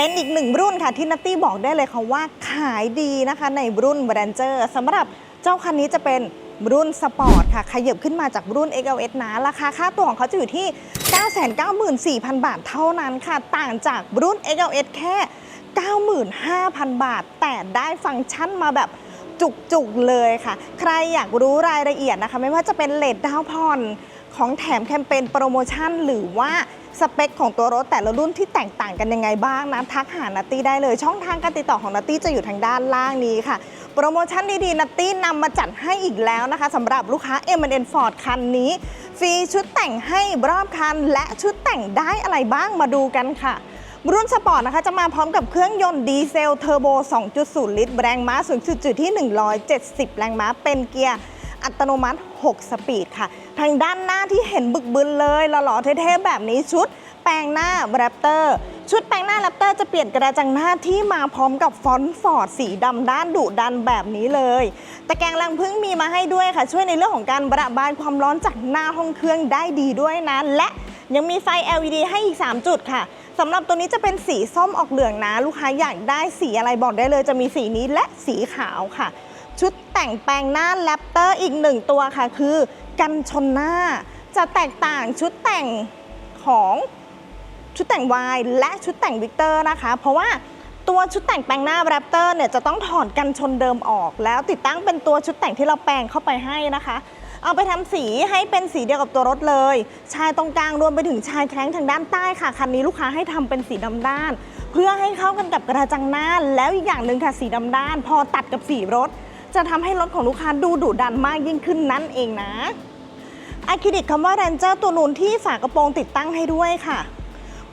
เป็นอีกหนึ่งรุ่นค่ะที่นัตตี้บอกได้เลยค่ะว่าขายดีนะคะในรุ่น r a n g e r สำหรับเจ้าคันนี้จะเป็นรุ่นสปอร์ตค่ะ ขยับขึ้นมาจากรุ่น XLS นะ ราคาค่าตัวของเขาจะอยู่ที่ 994,000 บาทเท่านั้นค่ะ ต่างจากรุ่น XLS แค่ 95,000 บาท แต่ได้ฟังก์ชันมาแบบจุกๆเลยค่ะ ใครอยากรู้รายละเอียดนะคะ ไม่ว่าจะเป็นเลทดาวน์ผ่อนของแถมแคมเปญโปรโมชั่นหรือว่า สเปคของตัวรถแต่ละรุ่นที่แตกต่างกันยังไงบ้างนะทักหานัตตี้ได้เลย ช่องทางการติดต่อของนัตตี้จะอยู่ทางด้านล่างนี้ค่ะ โปรโมชั่นดีๆนัตตี้นำมาจัดให้อีกแล้วนะคะสำหรับลูกค้า M&N Ford คันนี้ ฟรีชุดแต่งให้รอบคัน และชุดแต่งได้อะไรบ้างมาดูกันค่ะรุ่นสปอร์ตนะคะจะมาพร้อมกับเครื่องยนต์ดีเซลเทอร์โบ 2.0 ลิตร แรงม้าสูงสุดอยู่ที่ 170 แรงม้าเป็นเกียร์ อัตโนมัติ 6 สปีดค่ะ ทางด้านหน้าที่เห็นบึกบึนเลยหล่อๆเท่ๆแบบนี้ชุดแปลงหน้าแรปเตอร์ชุดแปลงหน้าแรปเตอร์จะเปลี่ยนกระจังหน้าที่มาพร้อมกับฟอนต์ฟอร์ดสีดำด้านดุดันแบบนี้เลย ตะแกรงรังพึ่งมีมาให้ด้วยค่ะ ช่วยในเรื่องของการระบายความร้อนจากหน้าห้องเครื่องได้ดีด้วยนะ และยังมีไฟ LED ให้อีก 3 จุดค่ะสำหรับตัวนี้จะเป็นสีส้มออกเหลืองนะ ลูกค้าอยากได้สีอะไรบอกได้เลย จะมีสีนี้และสีขาวค่ะ ชุดแต่งแปลงหน้าแรปเตอร์อีกหนึ่งตัวค่ะ คือกันชนหน้า จะแตกต่างชุดแต่งของชุดแต่ง Y และชุดแต่งวิกเตอร์นะคะ เพราะว่าตัวชุดแต่งแปลงหน้าแรปเตอร์เนี่ยจะต้องถอดกันชนเดิมออก แล้วติดตั้งเป็นตัวชุดแต่งที่เราแปลงเข้าไปให้นะคะ เอาไปทำสีให้เป็นสีเดียวกับตัวรถเลย ชายตรงกลางรวมไปถึงชายแท้งทางด้านใต้ค่ะคันนี้ลูกค้าให้ทำเป็นสีดำด้าน เพื่อให้เข้ากันกับกระจังหน้าแล้วอีกอย่างหนึ่งค่ะสีดำด้าน พอตัดกับสีรถ จะทำให้รถของลูกค้าดูดุดันมากยิ่งขึ้นนั่นเองนะอะคริลิกคำว่า Ranger ตัวนูนที่ฝากระโปรงติดตั้งให้ด้วยค่ะ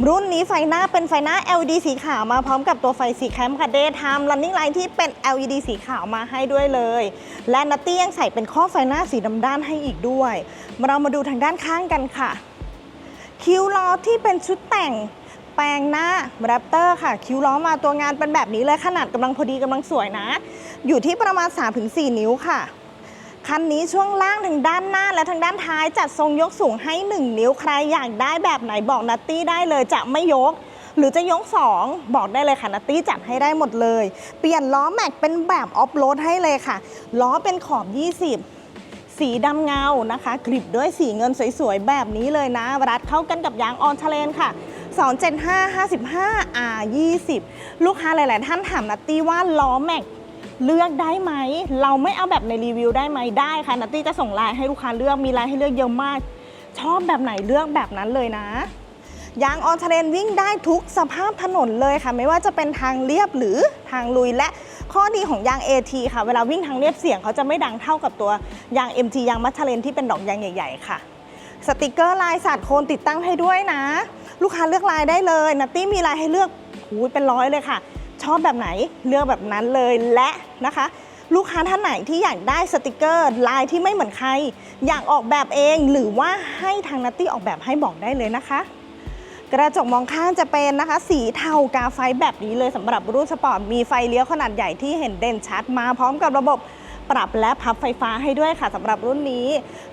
รุ่นนี้ไฟหน้าเป็นไฟหน้า LED สีขาวมาพร้อมกับตัวไฟสีแคมค่ะ Daytime Running Light ที่เป็น LED สีขาวมาให้ด้วยเลย และนัตตี้ยังใส่เป็นข้อไฟหน้าสีดำด้านให้อีกด้วย เรามาดูทางด้านข้างกันค่ะ คิ้วล้อที่เป็นชุดแต่ง แปลงหน้าแรปเตอร์ค่ะ คิ้วล้อมาตัวงานเป็นแบบนี้เลยขนาดกำลังพอดีกำลังสวยนะ อยู่ที่ประมาณ 3-4 นิ้วค่ะคันนี้ช่วงล่างทางด้านหน้าและทางด้านท้ายจัดทรงยกสูงให้ 1 นิ้วใครอยากได้แบบไหนบอกนัตตี้ได้เลยจะไม่ยก หรือจะยก 2 บอกได้เลยค่ะนัตตี้จัดให้ได้หมดเลย เปลี่ยนล้อแม็กเป็นแบบออฟโรดให้เลยค่ะ ล้อเป็นขอบ 20 สีดำเงานะคะกริบด้วยสีเงินสวยๆ แบบนี้เลยนะ รัดเข้ากันกับยางออนทเลนค่ะ 275 55 R 20ลูกค้าหลาย ๆ ท่านถามนัตตี้ว่าล้อแม็กเลือกได้ไหม เราไม่เอาแบบในรีวิวได้ไหมได้ค่ะนัตตี้จะส่งไลน์ให้ลูกค้าเลือกมีไลน์ให้เลือกเยอะมาก ชอบแบบไหนเลือกแบบนั้นเลยนะยางออนเทรนวิ่งได้ทุกสภาพถนนเลยค่ะ ไม่ว่าจะเป็นทางเรียบหรือทางลุยและข้อดีของยาง AT ค่ะ เวลาวิ่งทางเรียบเสียงเขาจะไม่ดังเท่ากับตัวยาง MT ยางมัทเทรนที่เป็นดอกยางใหญ่ ๆ ค่ะ สติกเกอร์ลายสาดโคนติดตั้งให้ด้วยนะ ลูกค้าเลือกลายได้เลยนัตตี้มีลายให้เลือกหูเป็นร้อยเลยค่ะ ชอบแบบไหนเลือกแบบนั้นเลยและนะคะ ลูกค้าท่านไหนที่อยากได้สติกเกอร์ลายที่ไม่เหมือนใคร อยากออกแบบเองหรือว่าให้ทางนัตตี้ออกแบบให้บอกได้เลยนะคะกระจกมองข้างจะเป็นนะคะ สีเทากาไฟแบบนี้เลยสำหรับรุ่นสปอร์ตมีไฟเลี้ยวขนาดใหญ่ที่เห็นเด่นชัดมาพร้อมกับระบบ ปรับและพับไฟฟ้าให้ด้วยค่ะสำหรับรุ่นนี้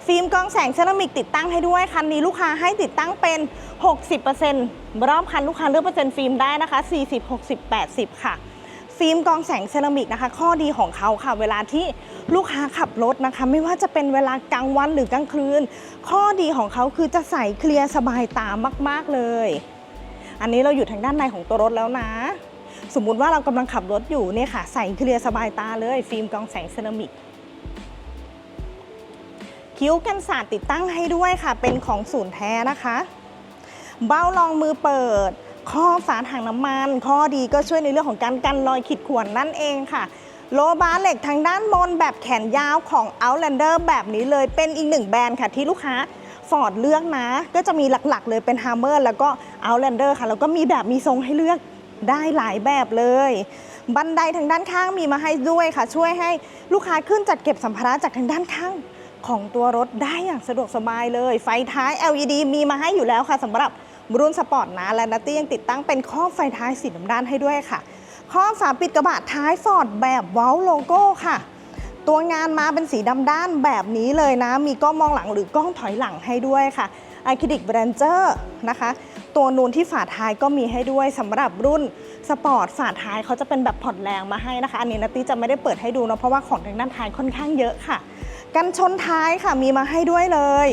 ฟิล์มกองแสงเซรามิกติดตั้งให้ด้วยคันนี้ลูกค้าให้ติดตั้งเป็น 60%รอบคันลูกค้าเลือกเปอร์เซ็นต์ฟิล์มได้นะคะ 40 60 80 ค่ะฟิล์มกองแสงเซรามิกนะคะ ข้อดีของเขาค่ะ เวลาที่ลูกค้าขับรถนะคะ ไม่ว่าจะเป็นเวลากลางวันหรือกลางคืน ข้อดีของเขาคือจะใส่เคลียร์สบายตามาก ๆ เลย อันนี้เราอยู่ทางด้านในของตัวรถแล้วนะ สมมุติว่าเรากำลังขับรถอยู่เนี่ยค่ะ ใส่เคลียร์สบายตาเลย ฟิล์มกรองแสงเซรามิก คิ้วกันสาดติดตั้งให้ด้วยค่ะ เป็นของศูนย์แท้นะคะ เบ้ารองมือเปิด ข้อฝาถังน้ำมัน ข้อดีก็ช่วยในเรื่องของการกันรอยขีดข่วนนั่นเองค่ะโลบาร์เหล็กทางด้านบนแบบแขนยาวของ Outlander แบบนี้เลยเป็นอีกหนึ่งแบรนด์ค่ะที่ลูกค้า Ford เลือกนะ ก็จะมีหลักๆ เลยเป็น Hammer แล้วก็ Outlander ค่ะ แล้วก็มีแบบมีทรงให้เลือก ได้หลายแบบเลย บันไดทางด้านข้างมีมาให้ด้วยค่ะ ช่วยให้ลูกค้าขึ้นจัดเก็บสัมภาระจากทางด้านข้างของตัวรถได้อย่างสะดวกสบายเลย ไฟท้าย LED มีมาให้อยู่แล้วค่ะสำหรับรุ่นสปอร์ตนะและนัตตี้ยังติดตั้งเป็นข้อไฟท้ายสีดำด้านให้ด้วยค่ะ ข้อฝาปิดกระบะท้ายฟอร์ดแบบเว้าโลโก้ค่ะ ตัวงานมาเป็นสีดำด้านแบบนี้เลยนะ มีกล้องมองหลังหรือกล้องถอยหลังให้ด้วยค่ะ a อ r ิ i ิกแบรนเจอร์นะคะ ตัวนูนที่ฝาท้ายก็มีให้ด้วยสำหรับรุ่นสปอร์ตฝาท้ายเขาจะเป็นแบบผ่อนแรงมาให้นะคะ อันนี้นัตตี้จะไม่ได้เปิดให้ดูเนาะเพราะว่าของทางด้านท้ายค่อนข้างเยอะค่ะ กันชนท้ายค่ะมีมาให้ด้วยเลย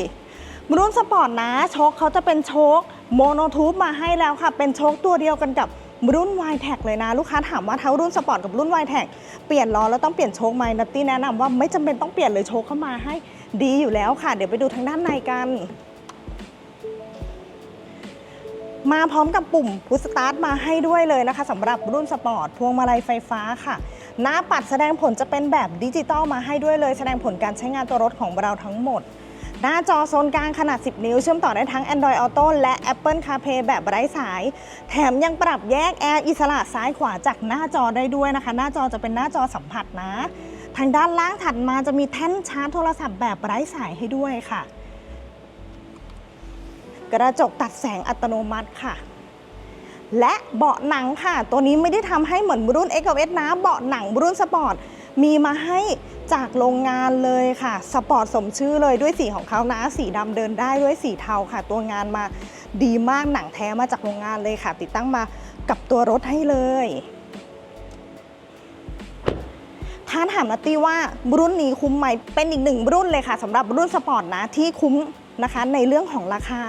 รุ่นสปอร์ตนะโชคเขาจะเป็นโชคโมโนทูบมาให้แล้วค่ะ เป็นโชคตัวเดียวกันกับรุ่น y t e c เลยนะ ลูกค้าถามว่าทั้งรุ่นสปอร์ตกับรุ่น y t e c เปลี่ยนล้อแล้วต้องเปลี่ยนโชคไหมนัตตี้แนะนำว่าไม่จำเป็นต้องเปลี่ยนเลยโชคเข้ามาให้ดีอยู่แล้วค่ะ เดี๋ยวไปดูทางด้านในกัน มาพร้อมกับปุ่มพุชสตาร์ทมาให้ด้วยเลยนะคะสำหรับรุ่นสปอร์ตพวงมาลัยไฟฟ้าค่ะ หน้าปัดแสดงผลจะเป็นแบบดิจิตอลมาให้ด้วยเลย แสดงผลการใช้งานตัวรถของเราทั้งหมด หน้าจอโซนกลางขนาด 10 นิ้ว เชื่อมต่อได้ทั้ง Android Auto และ Apple CarPlay แบบไร้สาย แถมยังปรับแยกแอร์อิสระซ้ายขวาจากหน้าจอได้ด้วยนะคะ หน้าจอจะเป็นหน้าจอสัมผัสนะ ทางด้านล่างถัดมาจะมีแท่นชาร์จโทรศัพท์แบบไร้สายให้ด้วยค่ะ กระจกตัดแสงอัตโนมัติค่ะ และเบาะหนังค่ะ ตัวนี้ไม่ได้ทำให้เหมือนรุ่น x อ s นะ เบาะหนังรุ่นสปอร์ตมีมาให้จากโรงงานเลยค่ะ สปอร์ตสมชื่อเลยด้วยสีของเขานะ สีดำเดินได้ด้วยสีเทาค่ะ ตัวงานมาดีมากหนังแท้มาจากโรงงานเลยค่ะ ติดตั้งมากับตัวรถให้เลยถ้าถามนัตตี้ว่ารุ่นนี้คุ้มไหมเป็นอีกหนึ่งรุ่นเลยค่ะสำหรับรุ่นสปอร์ตนะที่คุ้มนะคะในเรื่องของราคา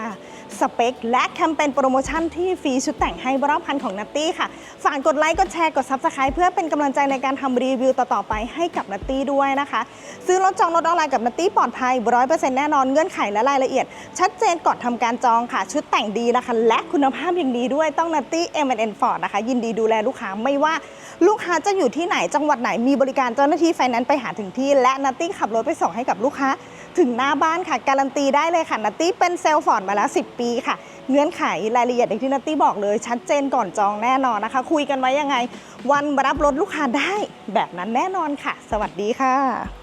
สเปค และแคมเปญโปรโมชั่นที่ฟรีชุดแต่งให้รอบคันของนัตตี้ค่ะ ฝากกดไลค์ กดแชร์ กด Subscribe เพื่อเป็นกำลังใจในการทำรีวิวต่อ ๆ ไปให้กับนัตตี้ด้วยนะคะ ซื้อรถจองรถออนไลน์กับนัตตี้ปลอดภัยร้อยเปอร์เซ็นต์แน่นอนเงื่อนไขและรายละเอียด ชัดเจนก่อนทำการจองค่ะ ชุดแต่งดีนะคะ และคุณภาพอย่างดีด้วยต้องนัตตี้ M&N Ford นะคะ ยินดีดูแลลูกค้าไม่ว่าลูกค้าจะอยู่ที่ไหนจังหวัดไหนมีบริการเจ้าหน้าที่ไฟแนนซ์ไปหาถึงที่ และนัตตี้ขับรถไปส่งให้กับลูกค้า ถึงหน้าบ้านค่ะ การันตีได้เลยค่ะนัตตี้เป็นเซลฟอร์ดมาแล้ว 10 ปีค่ะ เงื่อนไขรายละเอียดอย่างที่นัตตี้บอกเลย ชัดเจนก่อนจองแน่นอนนะคะ คุยกันไว้ยังไง วันรับรถลูกค้าได้แบบนั้นแน่นอนค่ะ สวัสดีค่ะ